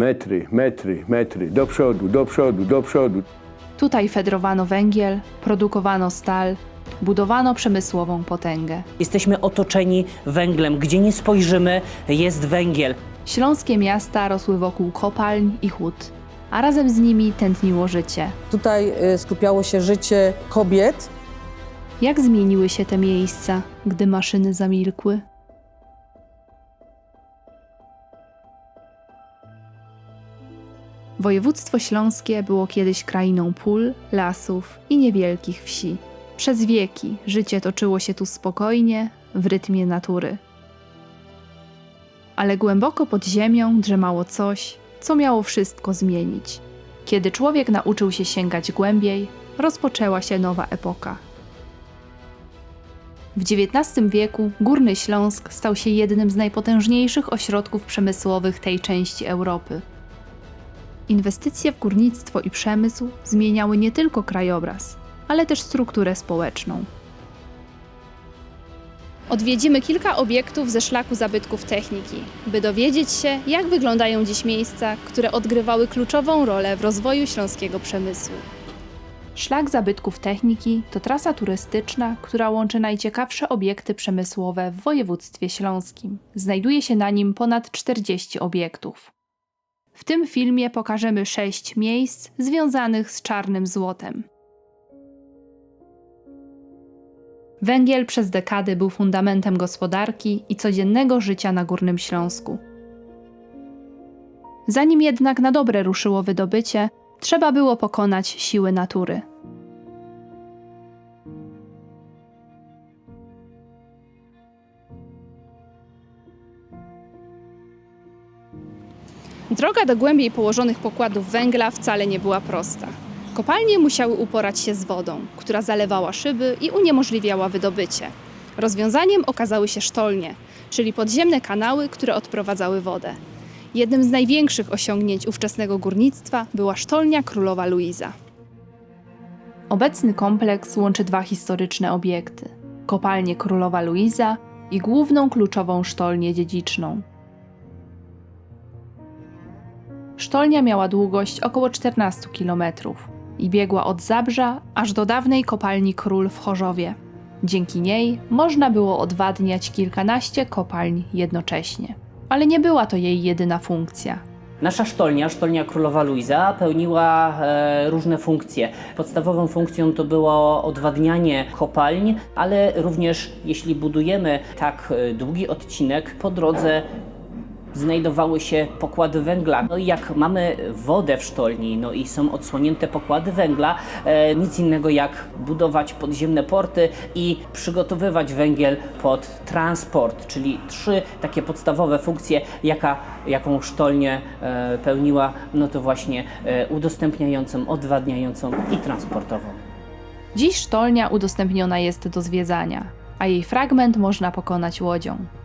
Metry, metry, metry, do przodu, do przodu, do przodu. Tutaj fedrowano węgiel, produkowano stal, budowano przemysłową potęgę. Jesteśmy otoczeni węglem. Gdzie nie spojrzymy, jest węgiel. Śląskie miasta rosły wokół kopalń i hut, a razem z nimi tętniło życie. Tutaj y, skupiało się życie kobiet. Jak zmieniły się te miejsca, gdy maszyny zamilkły? Województwo śląskie było kiedyś krainą pól, lasów i niewielkich wsi. Przez wieki życie toczyło się tu spokojnie, w rytmie natury. Ale głęboko pod ziemią drzemało coś, co miało wszystko zmienić. Kiedy człowiek nauczył się sięgać głębiej, rozpoczęła się nowa epoka. W XIX wieku Górny Śląsk stał się jednym z najpotężniejszych ośrodków przemysłowych tej części Europy. Inwestycje w górnictwo i przemysł zmieniały nie tylko krajobraz, ale też strukturę społeczną. Odwiedzimy kilka obiektów ze szlaku zabytków techniki, by dowiedzieć się, jak wyglądają dziś miejsca, które odgrywały kluczową rolę w rozwoju śląskiego przemysłu. Szlak zabytków techniki to trasa turystyczna, która łączy najciekawsze obiekty przemysłowe w województwie śląskim. Znajduje się na nim ponad 40 obiektów. W tym filmie pokażemy sześć miejsc związanych z czarnym złotem. Węgiel przez dekady był fundamentem gospodarki i codziennego życia na Górnym Śląsku. Zanim jednak na dobre ruszyło wydobycie, trzeba było pokonać siły natury. Droga do głębiej położonych pokładów węgla wcale nie była prosta. Kopalnie musiały uporać się z wodą, która zalewała szyby i uniemożliwiała wydobycie. Rozwiązaniem okazały się sztolnie, czyli podziemne kanały, które odprowadzały wodę. Jednym z największych osiągnięć ówczesnego górnictwa była sztolnia królowa Luiza. Obecny kompleks łączy dwa historyczne obiekty: kopalnię królowa Luiza i główną kluczową sztolnię dziedziczną. Sztolnia miała długość około 14 km i biegła od Zabrza aż do dawnej kopalni Król w Chorzowie. Dzięki niej można było odwadniać kilkanaście kopalń jednocześnie. Ale nie była to jej jedyna funkcja. Nasza sztolnia, sztolnia Królowa Luiza, pełniła e, różne funkcje. Podstawową funkcją to było odwadnianie kopalń, ale również jeśli budujemy tak e, długi odcinek, po drodze znajdowały się pokłady węgla. No i jak mamy wodę w sztolni, no i są odsłonięte pokłady węgla, e, nic innego jak budować podziemne porty i przygotowywać węgiel pod transport, czyli trzy takie podstawowe funkcje, jaka, jaką sztolnię e, pełniła, no to właśnie e, udostępniającą, odwadniającą i transportową. Dziś sztolnia udostępniona jest do zwiedzania, a jej fragment można pokonać łodzią.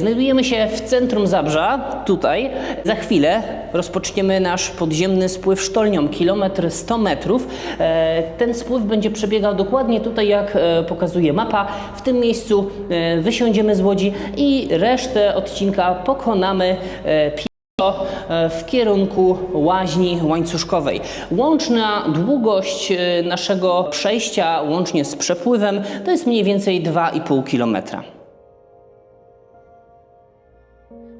Znajdujemy się w centrum Zabrza, tutaj. Za chwilę rozpoczniemy nasz podziemny spływ sztolnią, kilometr 100 metrów. E, Ten spływ będzie przebiegał dokładnie tutaj, jak e, pokazuje mapa. W tym miejscu e, wysiądziemy z łodzi i resztę odcinka pokonamy w kierunku łaźni łańcuszkowej. Łączna długość naszego przejścia, łącznie z przepływem, to jest mniej więcej 2,5 kilometra.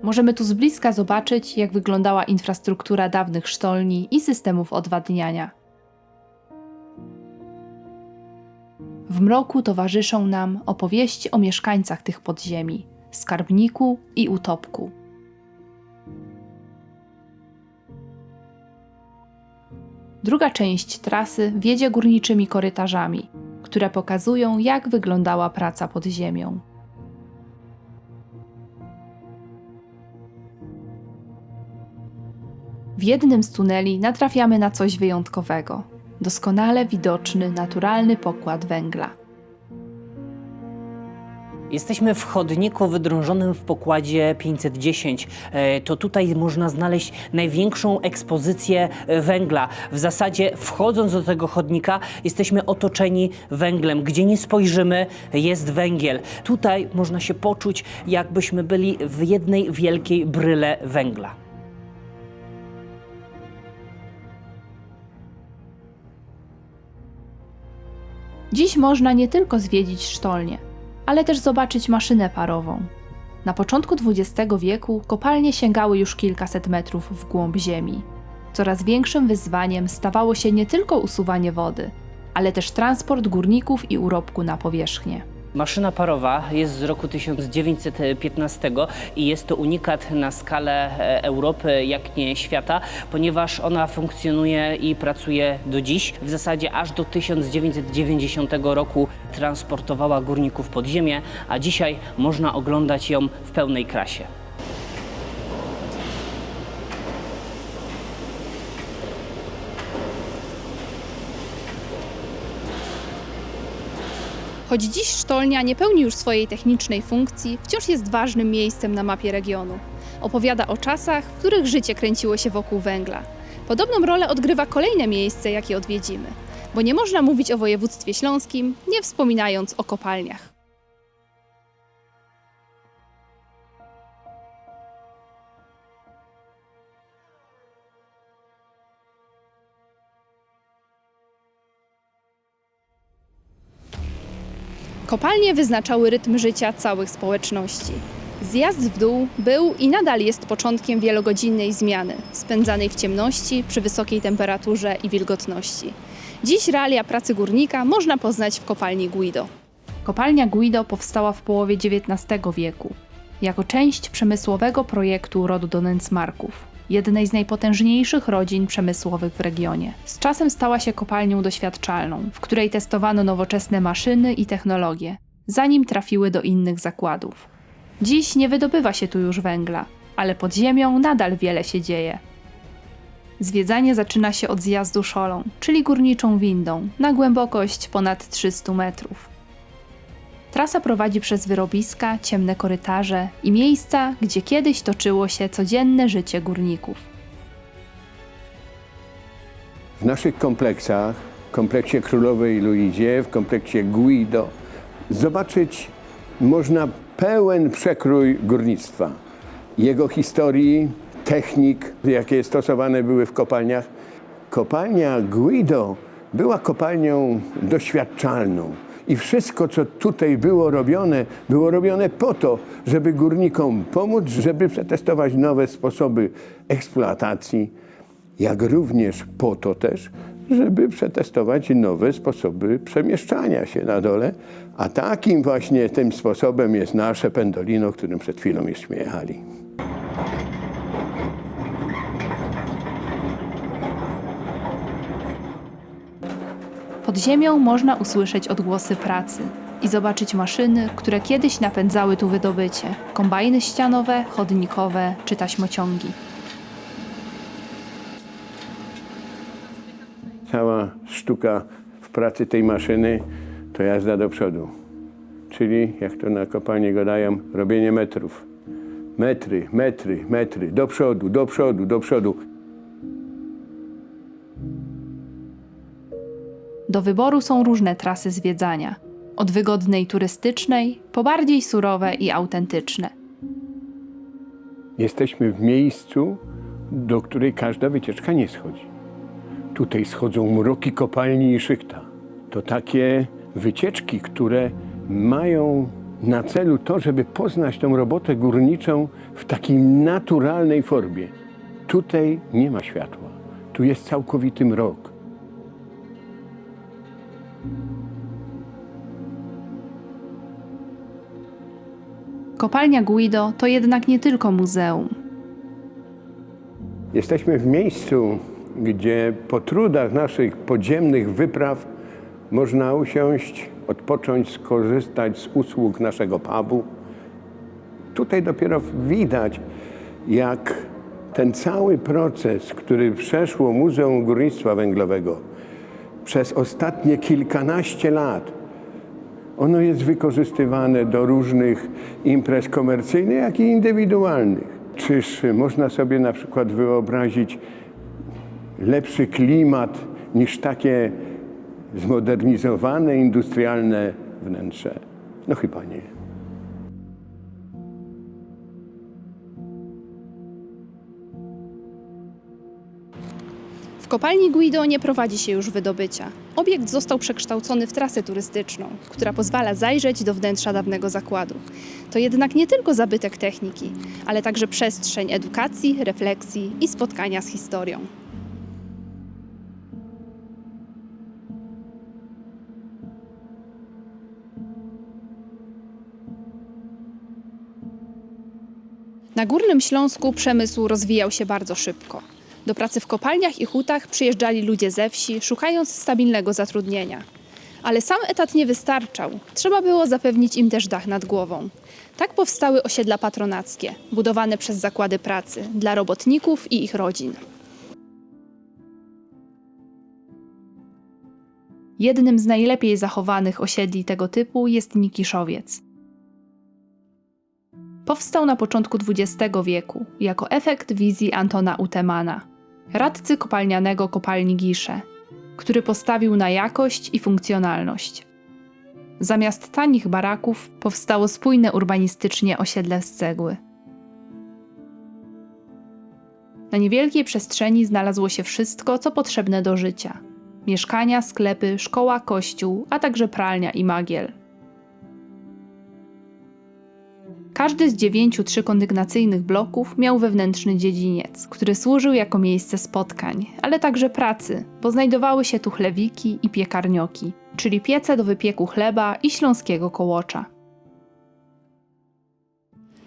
Możemy tu z bliska zobaczyć, jak wyglądała infrastruktura dawnych sztolni i systemów odwadniania. W mroku towarzyszą nam opowieści o mieszkańcach tych podziemi, skarbniku i utopku. Druga część trasy wiedzie górniczymi korytarzami, które pokazują, jak wyglądała praca pod ziemią. W jednym z tuneli natrafiamy na coś wyjątkowego doskonale widoczny, naturalny pokład węgla. Jesteśmy w chodniku wydrążonym w pokładzie 510. E, To tutaj można znaleźć największą ekspozycję węgla. W zasadzie wchodząc do tego chodnika jesteśmy otoczeni węglem. Gdzie nie spojrzymy jest węgiel. Tutaj można się poczuć jakbyśmy byli w jednej wielkiej bryle węgla. Dziś można nie tylko zwiedzić sztolnię, ale też zobaczyć maszynę parową. Na początku XX wieku kopalnie sięgały już kilkaset metrów w głąb ziemi. Coraz większym wyzwaniem stawało się nie tylko usuwanie wody, ale też transport górników i urobku na powierzchnię. Maszyna parowa jest z roku 1915 i jest to unikat na skalę e, Europy, jak nie świata, ponieważ ona funkcjonuje i pracuje do dziś. W zasadzie aż do 1990 roku transportowała górników pod ziemię, a dzisiaj można oglądać ją w pełnej krasie. Choć dziś sztolnia nie pełni już swojej technicznej funkcji, wciąż jest ważnym miejscem na mapie regionu. Opowiada o czasach, w których życie kręciło się wokół węgla. Podobną rolę odgrywa kolejne miejsce, jakie odwiedzimy, bo nie można mówić o województwie śląskim, nie wspominając o kopalniach. Kopalnie wyznaczały rytm życia całych społeczności. Zjazd w dół był i nadal jest początkiem wielogodzinnej zmiany, spędzanej w ciemności, przy wysokiej temperaturze i wilgotności. Dziś realia pracy górnika można poznać w kopalni Guido. Kopalnia Guido powstała w połowie XIX wieku jako część przemysłowego projektu rodu Donensmarków, jednej z najpotężniejszych rodzin przemysłowych w regionie. Z czasem stała się kopalnią doświadczalną, w której testowano nowoczesne maszyny i technologie, zanim trafiły do innych zakładów. Dziś nie wydobywa się tu już węgla, ale pod ziemią nadal wiele się dzieje. Zwiedzanie zaczyna się od zjazdu szolą, czyli górniczą windą, na głębokość ponad 300 metrów. Trasa prowadzi przez wyrobiska, ciemne korytarze i miejsca, gdzie kiedyś toczyło się codzienne życie górników. W naszych kompleksach, w kompleksie Królowej Luizie, w kompleksie Guido, zobaczyć można pełen przekrój górnictwa. Jego historii, technik, jakie stosowane były w kopalniach. Kopalnia Guido była kopalnią doświadczalną. I wszystko, co tutaj było robione, było robione po to, żeby górnikom pomóc, żeby przetestować nowe sposoby eksploatacji, jak również po to też, żeby przetestować nowe sposoby przemieszczania się na dole. A takim właśnie tym sposobem jest nasze pendolino, którym przed chwilą już jechali. Pod ziemią można usłyszeć odgłosy pracy i zobaczyć maszyny, które kiedyś napędzały tu wydobycie kombajny ścianowe, chodnikowe czy taśmociągi. Cała sztuka w pracy tej maszyny to jazda do przodu. Czyli, jak to na kopalni gadają, robienie metrów. Metry, metry, metry, do przodu, do przodu, do przodu. Do wyboru są różne trasy zwiedzania, od wygodnej turystycznej po bardziej surowe i autentyczne. Jesteśmy w miejscu, do której każda wycieczka nie schodzi. Tutaj schodzą mroki kopalni i szychta. To takie wycieczki, które mają na celu to, żeby poznać tą robotę górniczą w takiej naturalnej formie. Tutaj nie ma światła. Tu jest całkowity mrok. Kopalnia Guido to jednak nie tylko muzeum. Jesteśmy w miejscu, gdzie po trudach naszych podziemnych wypraw można usiąść, odpocząć, skorzystać z usług naszego pubu. Tutaj dopiero widać, jak ten cały proces, który przeszło Muzeum Górnictwa Węglowego przez ostatnie kilkanaście lat, Ono jest wykorzystywane do różnych imprez komercyjnych, jak i indywidualnych. Czyż można sobie na przykład wyobrazić lepszy klimat niż takie zmodernizowane, industrialne wnętrze? No chyba nie. Kopalni Guido nie prowadzi się już wydobycia. Obiekt został przekształcony w trasę turystyczną, która pozwala zajrzeć do wnętrza dawnego zakładu. To jednak nie tylko zabytek techniki, ale także przestrzeń edukacji, refleksji i spotkania z historią. Na Górnym Śląsku przemysł rozwijał się bardzo szybko. Do pracy w kopalniach i hutach przyjeżdżali ludzie ze wsi, szukając stabilnego zatrudnienia. Ale sam etat nie wystarczał. Trzeba było zapewnić im też dach nad głową. Tak powstały osiedla patronackie, budowane przez zakłady pracy dla robotników i ich rodzin. Jednym z najlepiej zachowanych osiedli tego typu jest Nikiszowiec. Powstał na początku XX wieku jako efekt wizji Antona Utemana, radcy kopalnianego kopalni Gisze, który postawił na jakość i funkcjonalność. Zamiast tanich baraków powstało spójne urbanistycznie osiedle z cegły. Na niewielkiej przestrzeni znalazło się wszystko, co potrzebne do życia: mieszkania, sklepy, szkoła, kościół, a także pralnia i magiel. Każdy z dziewięciu trzykondygnacyjnych bloków miał wewnętrzny dziedziniec, który służył jako miejsce spotkań, ale także pracy, bo znajdowały się tu chlewiki i piekarnioki, czyli piece do wypieku chleba i śląskiego kołocza.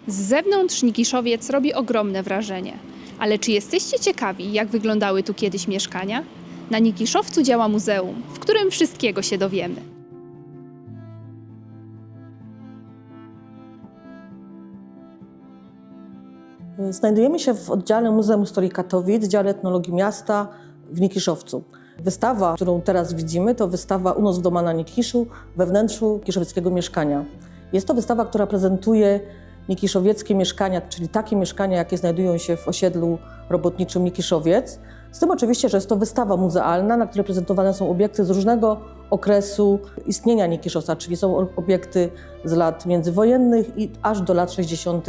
Z zewnątrz Nikiszowiec robi ogromne wrażenie. Ale czy jesteście ciekawi, jak wyglądały tu kiedyś mieszkania? Na Nikiszowcu działa muzeum, w którym wszystkiego się dowiemy. Znajdujemy się w oddziale Muzeum Historii Katowic, dziale etnologii miasta w Nikiszowcu. Wystawa, którą teraz widzimy, to wystawa Unos w doma na Nikiszu we wnętrzu kiszowieckiego mieszkania. Jest to wystawa, która prezentuje nikiszowieckie mieszkania, czyli takie mieszkania, jakie znajdują się w osiedlu robotniczym Nikiszowiec. Z tym oczywiście, że jest to wystawa muzealna, na której prezentowane są obiekty z różnego okresu istnienia Nikiszowca, czyli są obiekty z lat międzywojennych i aż do lat 60.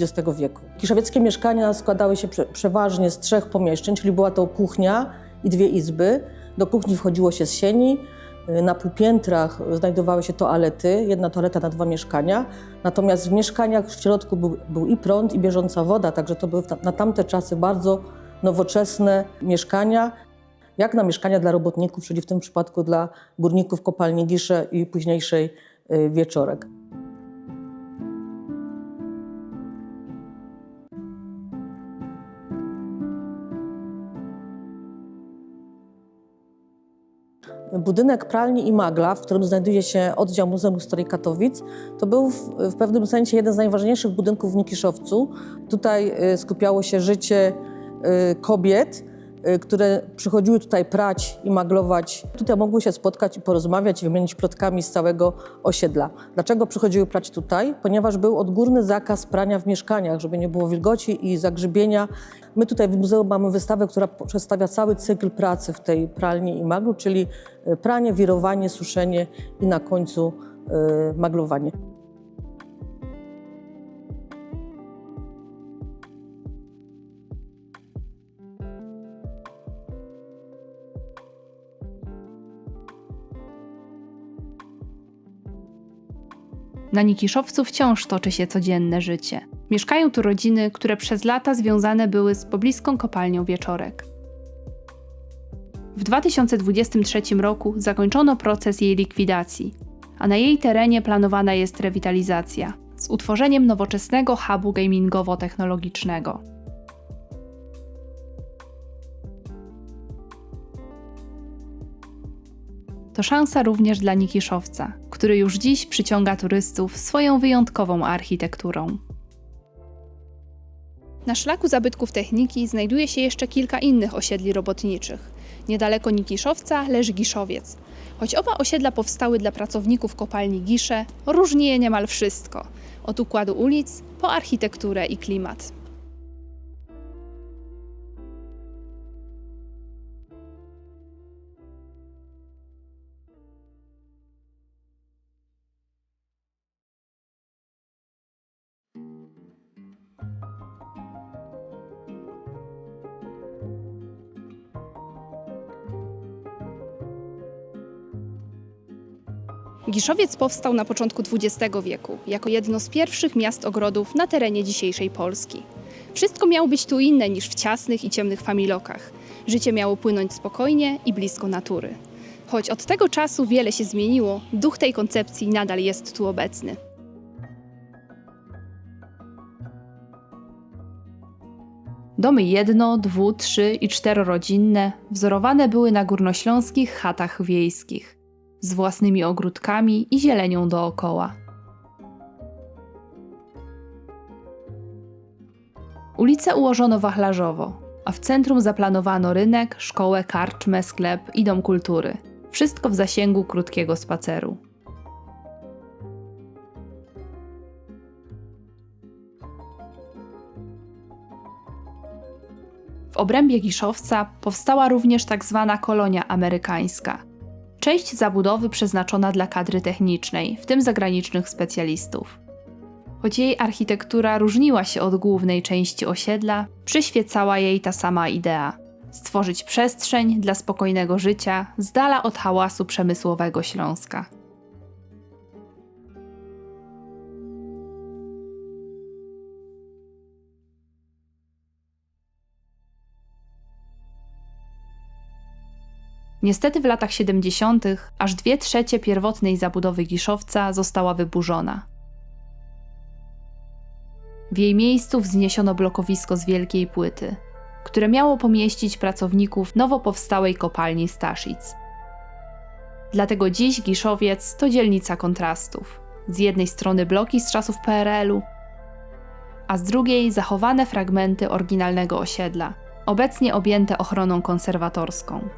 XX wieku. Kiszowieckie mieszkania składały się prze, przeważnie z trzech pomieszczeń, czyli była to kuchnia i dwie izby. Do kuchni wchodziło się z sieni, na półpiętrach znajdowały się toalety, jedna toaleta na dwa mieszkania. Natomiast w mieszkaniach w środku był, był i prąd, i bieżąca woda, także to były na tamte czasy bardzo nowoczesne mieszkania, jak na mieszkania dla robotników, czyli w tym przypadku dla górników kopalni Gisze i późniejszej y, Wieczorek. Budynek pralni i magla, w którym znajduje się oddział Muzeum Historii Katowic, to był w, w pewnym sensie jeden z najważniejszych budynków w Nikiszowcu. Tutaj y, skupiało się życie kobiet, y, które przychodziły tutaj prać i maglować. Tutaj mogły się spotkać i porozmawiać i wymienić plotkami z całego osiedla. Dlaczego przychodziły prać tutaj? Ponieważ był odgórny zakaz prania w mieszkaniach, żeby nie było wilgoci i zagrzybienia. My tutaj w muzeum mamy wystawę, która przedstawia cały cykl pracy w tej pralni i maglu, czyli y, pranie, wirowanie, suszenie i na końcu y, maglowanie. Na Nikiszowcu wciąż toczy się codzienne życie. Mieszkają tu rodziny, które przez lata związane były z pobliską kopalnią Wieczorek. W 2023 roku zakończono proces jej likwidacji, a na jej terenie planowana jest rewitalizacja z utworzeniem nowoczesnego hubu gamingowo-technologicznego. To szansa również dla Nikiszowca, który już dziś przyciąga turystów swoją wyjątkową architekturą. Na szlaku zabytków techniki znajduje się jeszcze kilka innych osiedli robotniczych. Niedaleko Nikiszowca leży Giszowiec. Choć oba osiedla powstały dla pracowników kopalni Gisze, różni je niemal wszystko. Od układu ulic po architekturę i klimat. Giszowiec powstał na początku XX wieku jako jedno z pierwszych miast ogrodów na terenie dzisiejszej Polski. Wszystko miało być tu inne niż w ciasnych i ciemnych familokach. Życie miało płynąć spokojnie i blisko natury. Choć od tego czasu wiele się zmieniło, duch tej koncepcji nadal jest tu obecny. Domy jedno, dwu, trzy i czterorodzinne wzorowane były na górnośląskich chatach wiejskich z własnymi ogródkami i zielenią dookoła. Ulice ułożono wachlarzowo, a w centrum zaplanowano rynek, szkołę, karczmę, sklep i dom kultury. Wszystko w zasięgu krótkiego spaceru. W obrębie Giszowca powstała również tak zwana kolonia amerykańska. Część zabudowy przeznaczona dla kadry technicznej, w tym zagranicznych specjalistów. Choć jej architektura różniła się od głównej części osiedla, przyświecała jej ta sama idea stworzyć przestrzeń dla spokojnego życia z dala od hałasu przemysłowego Śląska. Niestety w latach 70. aż dwie trzecie pierwotnej zabudowy Giszowca została wyburzona. W jej miejscu wzniesiono blokowisko z wielkiej płyty, które miało pomieścić pracowników nowo powstałej kopalni Staszic. Dlatego dziś Giszowiec to dzielnica kontrastów. Z jednej strony bloki z czasów PRL-u, a z drugiej zachowane fragmenty oryginalnego osiedla, obecnie objęte ochroną konserwatorską.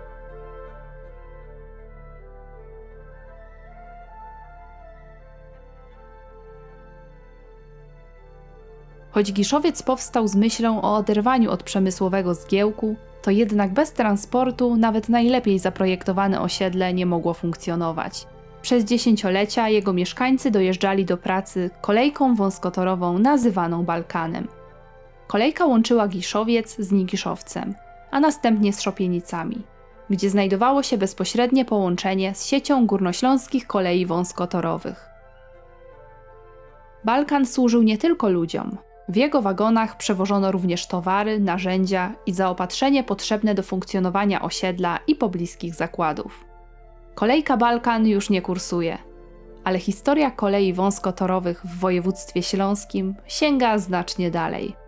Choć Giszowiec powstał z myślą o oderwaniu od przemysłowego zgiełku, to jednak bez transportu nawet najlepiej zaprojektowane osiedle nie mogło funkcjonować. Przez dziesięciolecia jego mieszkańcy dojeżdżali do pracy kolejką wąskotorową nazywaną Balkanem. Kolejka łączyła Giszowiec z Nigiszowcem, a następnie z Szopienicami, gdzie znajdowało się bezpośrednie połączenie z siecią górnośląskich kolei wąskotorowych. Balkan służył nie tylko ludziom. W jego wagonach przewożono również towary, narzędzia i zaopatrzenie potrzebne do funkcjonowania osiedla i pobliskich zakładów. Kolejka Balkan już nie kursuje, ale historia kolei wąskotorowych w województwie śląskim sięga znacznie dalej.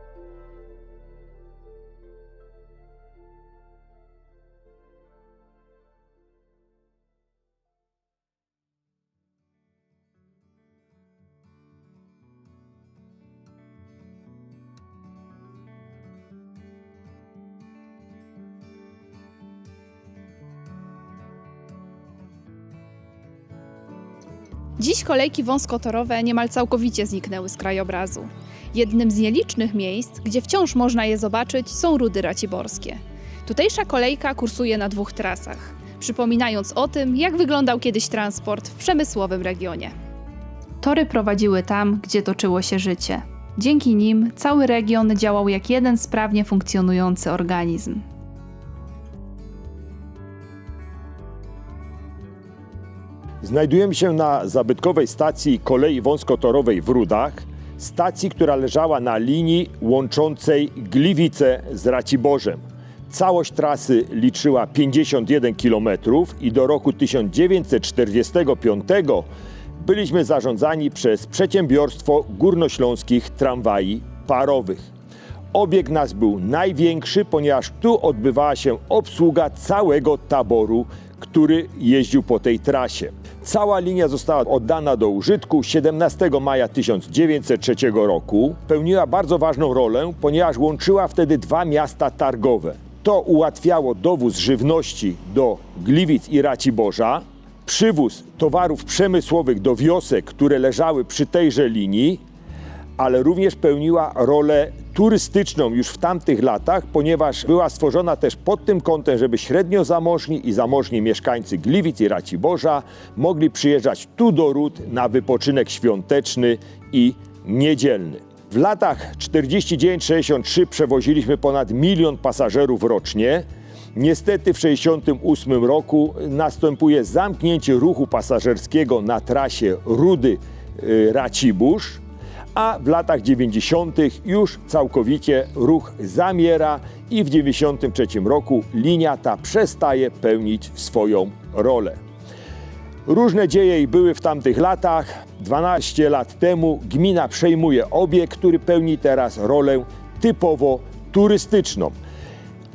Dziś kolejki wąskotorowe niemal całkowicie zniknęły z krajobrazu. Jednym z nielicznych miejsc, gdzie wciąż można je zobaczyć, są Rudy Raciborskie. Tutejsza kolejka kursuje na dwóch trasach, przypominając o tym, jak wyglądał kiedyś transport w przemysłowym regionie. Tory prowadziły tam, gdzie toczyło się życie. Dzięki nim cały region działał jak jeden sprawnie funkcjonujący organizm. Znajdujemy się na zabytkowej stacji kolei wąskotorowej w Rudach, stacji, która leżała na linii łączącej Gliwice z Raciborzem. Całość trasy liczyła 51 km i do roku 1945 byliśmy zarządzani przez przedsiębiorstwo górnośląskich tramwai parowych. Obieg nas był największy, ponieważ tu odbywała się obsługa całego taboru, który jeździł po tej trasie. Cała linia została oddana do użytku 17 maja 1903 roku. Pełniła bardzo ważną rolę, ponieważ łączyła wtedy dwa miasta targowe. To ułatwiało dowóz żywności do Gliwic i Raciborza, przywóz towarów przemysłowych do wiosek, które leżały przy tejże linii, ale również pełniła rolę turystyczną już w tamtych latach, ponieważ była stworzona też pod tym kątem, żeby średnio zamożni i zamożni mieszkańcy Gliwic i Raciborza mogli przyjeżdżać tu do Ród na wypoczynek świąteczny i niedzielny. W latach 49-63 przewoziliśmy ponad milion pasażerów rocznie. Niestety w 1968 roku następuje zamknięcie ruchu pasażerskiego na trasie Rudy-Racibórz, a w latach 90. już całkowicie ruch zamiera i w 93 roku linia ta przestaje pełnić swoją rolę. Różne dzieje były w tamtych latach. 12 lat temu gmina przejmuje obiekt, który pełni teraz rolę typowo turystyczną.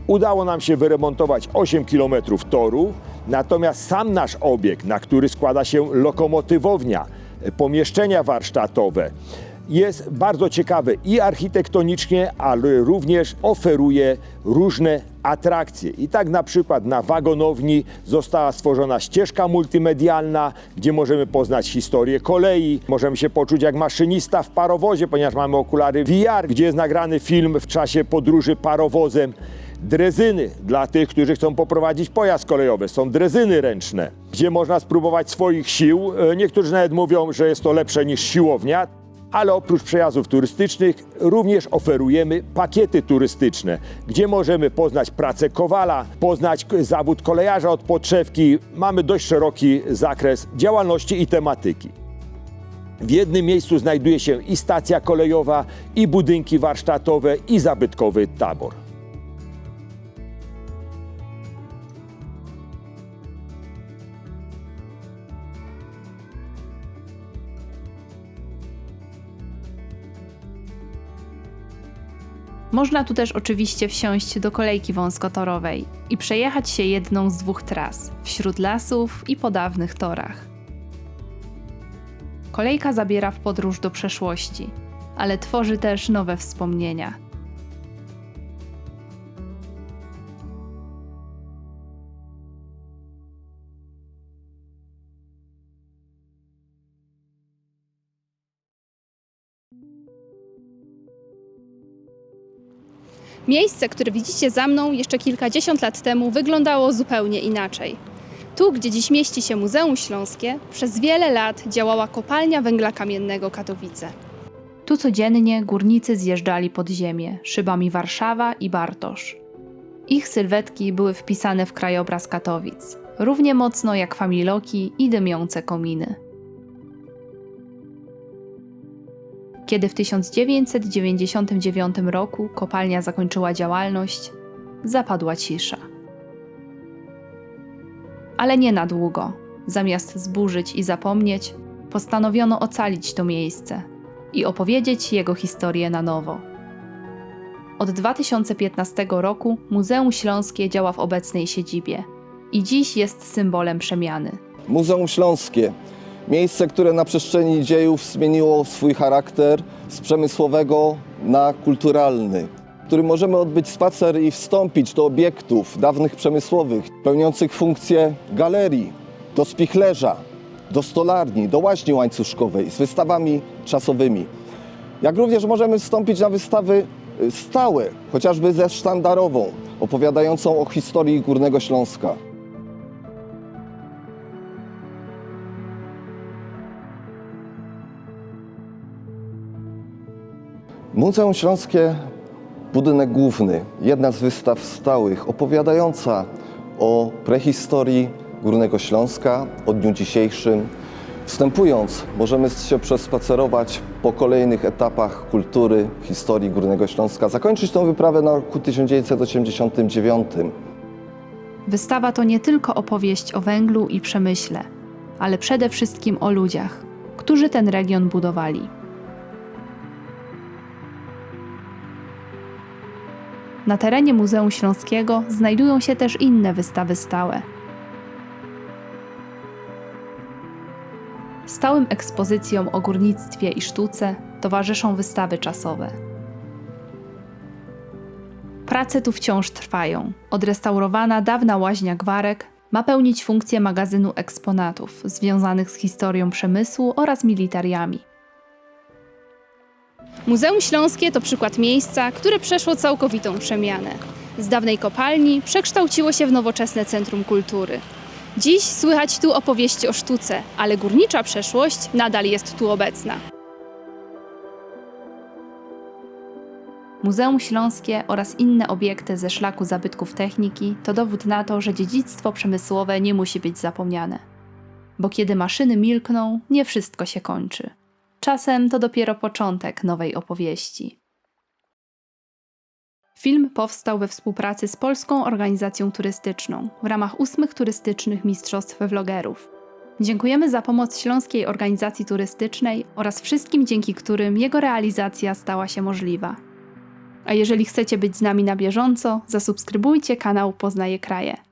Udało nam się wyremontować 8 km toru, natomiast sam nasz obiekt, na który składa się lokomotywownia, pomieszczenia warsztatowe, jest bardzo ciekawy i architektonicznie, ale również oferuje różne atrakcje. I tak na przykład na wagonowni została stworzona ścieżka multimedialna, gdzie możemy poznać historię kolei, możemy się poczuć jak maszynista w parowozie, ponieważ mamy okulary VR, gdzie jest nagrany film w czasie podróży parowozem. Drezyny dla tych, którzy chcą poprowadzić pojazd kolejowy. Są drezyny ręczne, gdzie można spróbować swoich sił. E, Niektórzy nawet mówią, że jest to lepsze niż siłownia. Ale oprócz przejazdów turystycznych również oferujemy pakiety turystyczne, gdzie możemy poznać pracę kowala, poznać zawód kolejarza od podszewki. Mamy dość szeroki zakres działalności i tematyki. W jednym miejscu znajduje się i stacja kolejowa, i budynki warsztatowe, i zabytkowy tabor. Można tu też oczywiście wsiąść do kolejki wąskotorowej i przejechać się jedną z dwóch tras wśród lasów i po dawnych torach. Kolejka zabiera w podróż do przeszłości, ale tworzy też nowe wspomnienia. Miejsce, które widzicie za mną jeszcze kilkadziesiąt lat temu wyglądało zupełnie inaczej. Tu, gdzie dziś mieści się Muzeum Śląskie, przez wiele lat działała kopalnia węgla kamiennego Katowice. Tu codziennie górnicy zjeżdżali pod ziemię szybami Warszawa i Bartosz. Ich sylwetki były wpisane w krajobraz Katowic, równie mocno jak familoki i dymiące kominy. Kiedy w 1999 roku kopalnia zakończyła działalność, zapadła cisza. Ale nie na długo. Zamiast zburzyć i zapomnieć, postanowiono ocalić to miejsce i opowiedzieć jego historię na nowo. Od 2015 roku Muzeum Śląskie działa w obecnej siedzibie i dziś jest symbolem przemiany. Muzeum Śląskie. Miejsce, które na przestrzeni dziejów zmieniło swój charakter z przemysłowego na kulturalny, w którym możemy odbyć spacer i wstąpić do obiektów dawnych przemysłowych, pełniących funkcję galerii, do spichlerza, do stolarni, do łaźni łańcuszkowej z wystawami czasowymi. Jak również możemy wstąpić na wystawy y, stałe, chociażby ze sztandarową, opowiadającą o historii Górnego Śląska. Muzeum Śląskie, budynek główny, jedna z wystaw stałych, opowiadająca o prehistorii Górnego Śląska, o dniu dzisiejszym. Wstępując, możemy się przespacerować po kolejnych etapach kultury, historii Górnego Śląska, zakończyć tę wyprawę na roku 1989. Wystawa to nie tylko opowieść o węglu i przemyśle, ale przede wszystkim o ludziach, którzy ten region budowali. Na terenie Muzeum Śląskiego znajdują się też inne wystawy stałe. Stałym ekspozycjom o górnictwie i sztuce towarzyszą wystawy czasowe. Prace tu wciąż trwają. Odrestaurowana dawna łaźnia Gwarek ma pełnić funkcję magazynu eksponatów związanych z historią przemysłu oraz militariami. Muzeum Śląskie to przykład miejsca, które przeszło całkowitą przemianę. Z dawnej kopalni przekształciło się w nowoczesne centrum kultury. Dziś słychać tu opowieści o sztuce, ale górnicza przeszłość nadal jest tu obecna. Muzeum Śląskie oraz inne obiekty ze szlaku zabytków techniki to dowód na to, że dziedzictwo przemysłowe nie musi być zapomniane. Bo kiedy maszyny milkną, nie wszystko się kończy. Czasem to dopiero początek nowej opowieści. Film powstał we współpracy z Polską Organizacją Turystyczną w ramach ósmych turystycznych mistrzostw vlogerów. Dziękujemy za pomoc Śląskiej Organizacji Turystycznej oraz wszystkim, dzięki którym jego realizacja stała się możliwa. A jeżeli chcecie być z nami na bieżąco, zasubskrybujcie kanał Poznaje Kraje.